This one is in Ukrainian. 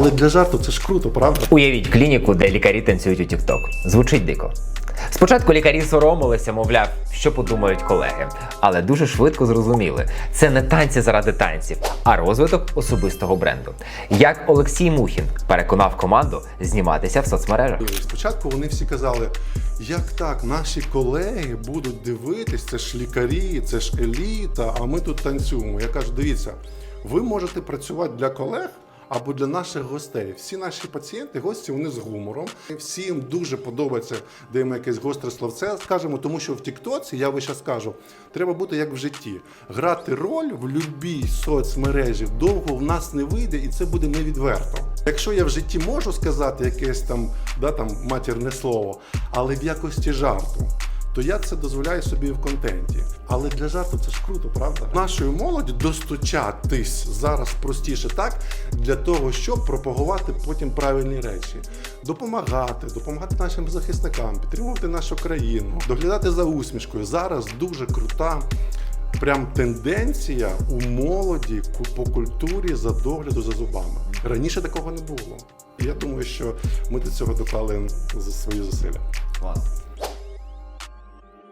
Але для жарту це ж круто, правда? Уявіть клініку, де лікарі танцюють у TikTok. Звучить дико. Спочатку лікарі соромилися, мовляв, що подумають колеги, але дуже швидко зрозуміли, це не танці заради танців, а розвиток особистого бренду. Як Олексій Мухін переконав команду зніматися в соцмережах. Спочатку вони всі казали, як так, наші колеги будуть дивитись, це ж лікарі, це ж еліта, а ми тут танцюємо. Я кажу, дивіться, ви можете працювати для колег. Або для наших гостей. Всі наші пацієнти, гості, вони з гумором. Всі їм дуже подобається, де ми якесь гостре словце скажемо, тому що в Тіктоці, я ви зараз кажу, треба бути як в житті. Грати роль в будь-якій соцмережі довго в нас не вийде, і це буде невідверто. Якщо я в житті можу сказати якесь там, да, там матірне слово, але в якості жарту. То я це дозволяю собі в контенті. Але для жарту це ж круто, правда? Нашої молоді достучатись зараз простіше так для того, щоб пропагувати потім правильні речі, допомагати, допомагати нашим захисникам, підтримувати нашу країну, доглядати за усмішкою. Зараз дуже крута. Прям тенденція у молоді по культурі за догляду за зубами. Раніше такого не було. Я думаю, що ми до цього доклали за свої зусилля. Клас.